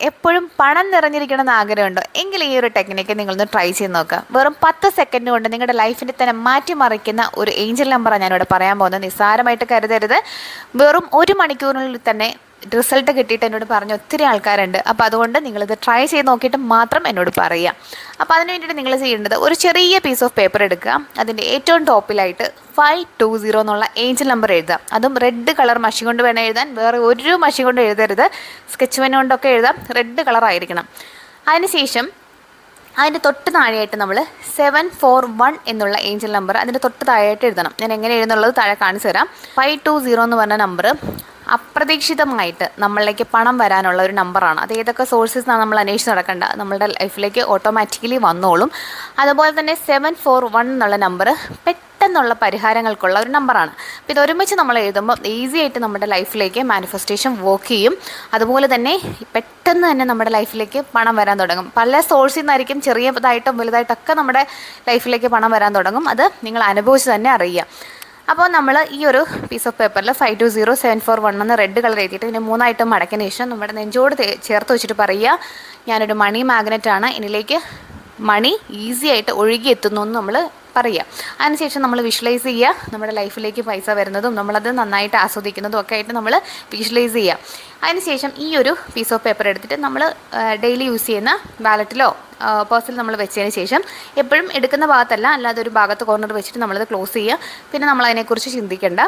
എപ്പോഴും പണം നിറഞ്ഞിരിക്കണമെന്ന് ആഗ്രഹമുണ്ടോ? എങ്കിൽ ഈ ഒരു ടെക്നിക്ക് നിങ്ങളൊന്ന് ട്രൈ ചെയ്ത് നോക്കുക. വെറും പത്ത് സെക്കൻഡ് കൊണ്ട് നിങ്ങളുടെ ലൈഫിനെ തന്നെ മാറ്റിമറിക്കുന്ന ഒരു ഏഞ്ചൽ നമ്പറാണ് ഞാനിവിടെ പറയാൻ പോകുന്നത്. നിസ്സാരമായിട്ട് കരുതരുത്. വെറും ഒരു മണിക്കൂറിനുള്ളിൽ തന്നെ റിസൾട്ട് കിട്ടിയിട്ട് എന്നോട് പറഞ്ഞ ഒത്തിരി ആൾക്കാരുണ്ട്. അപ്പോൾ അതുകൊണ്ട് നിങ്ങളിത് ട്രൈ ചെയ്ത് നോക്കിയിട്ട് മാത്രം എന്നോട് പറയുക. അപ്പോൾ അതിന് വേണ്ടിയിട്ട് നിങ്ങൾ ചെയ്യേണ്ടത് ഒരു ചെറിയ പീസ് ഓഫ് പേപ്പർ എടുക്കുക. അതിന്റെ ഏറ്റവും ടോപ്പിലായിട്ട് ഫൈവ് ടു സീറോ എന്നുള്ള ഏഞ്ചൽ നമ്പർ എഴുതാം അതും റെഡ് കളർ മഷി കൊണ്ട് വേണം എഴുതാൻ. വേറെ ഒരു മഷി കൊണ്ട് എഴുതരുത്. സ്കെച്ച് പെൻ കൊണ്ടൊക്കെ എഴുതാം. റെഡ് കളർ ആയിരിക്കണം. അതിനുശേഷം അതിന്റെ തൊട്ട് താഴെയായിട്ട് നമ്മൾ സെവൻ ഫോർ വൺ എന്നുള്ള ഏഞ്ചൽ നമ്പർ അതിന്റെ തൊട്ട് താഴെയായിട്ട് എഴുതണം. ഞാൻ എങ്ങനെ എഴുതുന്നുള്ളത് താഴെ കാണിച്ചു തരാം. ഫൈവ് ടു സീറോ എന്ന് പറഞ്ഞ നമ്പർ അപ്രതീക്ഷിതമായിട്ട് നമ്മളിലേക്ക് പണം വരാനുള്ള ഒരു നമ്പറാണ്. അത് ഏതൊക്കെ സോഴ്സസ് നിന്നാണ് നമ്മൾ അന്വേഷിച്ച് നടക്കേണ്ട നമ്മളുടെ ലൈഫിലേക്ക് ഓട്ടോമാറ്റിക്കലി വന്നോളും. അതുപോലെ തന്നെ സെവൻ ഫോർ വൺ എന്നുള്ള നമ്പർ പെട്ടെന്നുള്ള പരിഹാരങ്ങൾക്കുള്ള ഒരു നമ്പറാണ്. അപ്പോൾ ഇത് ഒരുമിച്ച് നമ്മൾ എഴുതുമ്പോൾ ഈസി ആയിട്ട് നമ്മുടെ ലൈഫിലേക്ക് മാനിഫെസ്റ്റേഷൻ വർക്ക് ചെയ്യും. അതുപോലെ തന്നെ പെട്ടെന്ന് തന്നെ നമ്മുടെ ലൈഫിലേക്ക് പണം വരാൻ തുടങ്ങും. പല സോഴ്സിൽ നിന്നായിരിക്കും ചെറിയതായിട്ടും വലുതായിട്ടൊക്കെ നമ്മുടെ ലൈഫിലേക്ക് പണം വരാൻ തുടങ്ങും. അത് നിങ്ങൾ അനുഭവിച്ച് തന്നെ അറിയുക. അപ്പോൾ നമ്മൾ ഈ ഒരു പീസ് ഓഫ് പേപ്പറിൽ five two zero seven four one എന്ന് റെഡ് കളർ എഴുതിയിട്ട് ഇതിനെ മൂന്നായിട്ട് മടക്കിയതിന് ശേഷം നമ്മുടെ നെഞ്ചോട് ചേർത്ത് വെച്ചിട്ട് പറയുക ഞാനൊരു മണി മാഗ്നറ്റാണ് ഇതിലേക്ക് മണി ഈസി ആയിട്ട് ഒഴുകി എത്തുന്നു എന്ന് നമ്മൾ പറയുക അതിനുശേഷം നമ്മൾ വിഷ്വലൈസ് ചെയ്യുക നമ്മുടെ ലൈഫിലേക്ക് പൈസ വരുന്നതും നമ്മളത് നന്നായിട്ട് ആസ്വദിക്കുന്നതും ഒക്കെ ആയിട്ട് നമ്മൾ വിഷ്വലൈസ് ചെയ്യുക അതിനുശേഷം ഈ ഒരു പീസ് ഓഫ് പേപ്പർ എടുത്തിട്ട് നമ്മൾ ഡെയിലി യൂസ് ചെയ്യുന്ന വാലറ്റിലോ പേഴ്സിൽ നമ്മൾ വെച്ചതിന് ശേഷം എപ്പോഴും എടുക്കുന്ന ഭാഗത്തല്ല അല്ലാതെ ഒരു ഭാഗത്ത് കോർണർ വെച്ചിട്ട് നമ്മളത് ക്ലോസ് ചെയ്യുക പിന്നെ നമ്മൾ അതിനെക്കുറിച്ച് ചിന്തിക്കേണ്ട.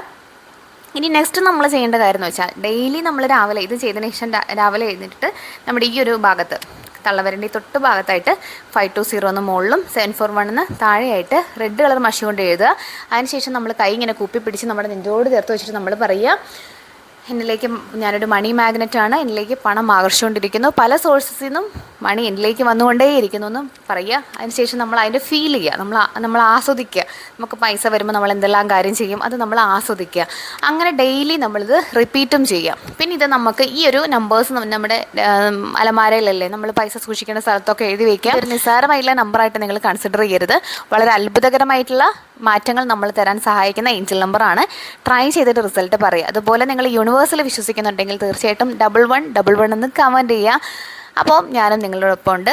ഇനി നെക്സ്റ്റ് നമ്മൾ ചെയ്യേണ്ട കാര്യം എന്ന് വെച്ചാൽ ഡെയിലി നമ്മൾ രാവിലെ ഇത് ചെയ്തതിന് ശേഷം രാവിലെ എഴുന്നിട്ട് നമ്മുടെ ഈ ഒരു ഭാഗത്ത് തള്ളവരന്റെ തൊട്ട് ഭാഗത്തായിട്ട് ഫൈവ് ടു സീറോ എന്ന് മുകളിലും സെവൻ ഫോർ വൺ എന്ന് താഴെയായിട്ട് റെഡ് കളർ മഷി കൊണ്ട് എഴുതുക. അതിനുശേഷം നമ്മൾ കൈ ഇങ്ങനെ കൂപ്പി പിടിച്ച് നമ്മുടെ നെഞ്ചോട് ചേർത്ത് വെച്ചിട്ട് നമ്മൾ പറയുക. എന്നിലേക്ക് ഞാനൊരു മണി മാഗ്നറ്റാണ് എന്നിലേക്ക് പണം ആകർഷിച്ചുകൊണ്ടിരിക്കുന്നു. പല സോഴ്സസിൽ നിന്നും മണി എന്നിലേക്ക് വന്നുകൊണ്ടേയിരിക്കുന്നു എന്നും പറയുക. അതിനുശേഷം നമ്മൾ അതിന്റെ ഫീൽ ചെയ്യുക. നമ്മൾ നമ്മൾ ആസ്വദിക്കുക. നമുക്ക് പൈസ വരുമ്പോൾ നമ്മൾ എന്തെല്ലാം കാര്യം ചെയ്യും അത് നമ്മൾ ആസ്വദിക്കുക. അങ്ങനെ ഡെയിലി നമ്മളിത് റിപ്പീറ്റും ചെയ്യാം പിന്നെ ഇത് നമുക്ക് ഈ ഒരു നമ്പേഴ്സ് നമ്മുടെ അലമാരയിലല്ലേ നമ്മൾ പൈസ സൂക്ഷിക്കേണ്ട സ്ഥലത്തൊക്കെ എഴുതി വയ്ക്കുക ഒരു നിസ്സാരമായിട്ടുള്ള നമ്പറായിട്ട് നിങ്ങൾ കൺസിഡർ ചെയ്യരുത്. വളരെ അത്ഭുതകരമായിട്ടുള്ള മാറ്റങ്ങൾ നമ്മൾ തരാൻ സഹായിക്കുന്ന ഏഞ്ചൽ നമ്പറാണ് ട്രൈ ചെയ്തിട്ട് റിസൾട്ട് പറയുക. അതുപോലെ നിങ്ങൾ യൂണിവേഴ്സിൽ വിശ്വസിക്കുന്നുണ്ടെങ്കിൽ തീർച്ചയായിട്ടും ഡബിൾ വൺ ഡബിൾ വൺ എന്ന് കമന്റ് ചെയ്യുക. അപ്പോൾ ഞാനും നിങ്ങളോടൊപ്പം ഉണ്ട്